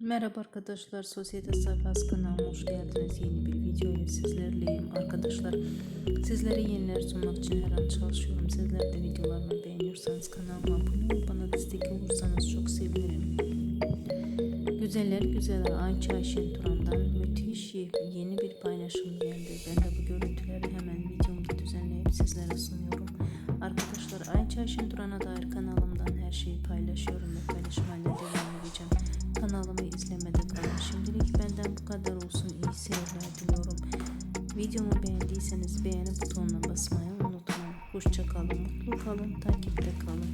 Merhaba arkadaşlar, Sosyete Sayfası kanalıma hoş geldiniz. Yeni bir video sizlerleyim. Arkadaşlar, sizlere yeniler sunmak için her an çalışıyorum. Sizler de videolarımı beğeniyorsanız kanalıma abone olup bana destek olursanız çok sevinirim. Güzeller güzeler Ayça Ayşen Turan'dan müthiş ye- yeni bir paylaşım geldi. Ben de bu görüntüleri hemen videomda düzenleyip sizlere sunuyorum. Videomu beğendiyseniz beğeni butonuna basmayı unutmayın. Hoşça kalın, mutlu kalın, takipte kalın.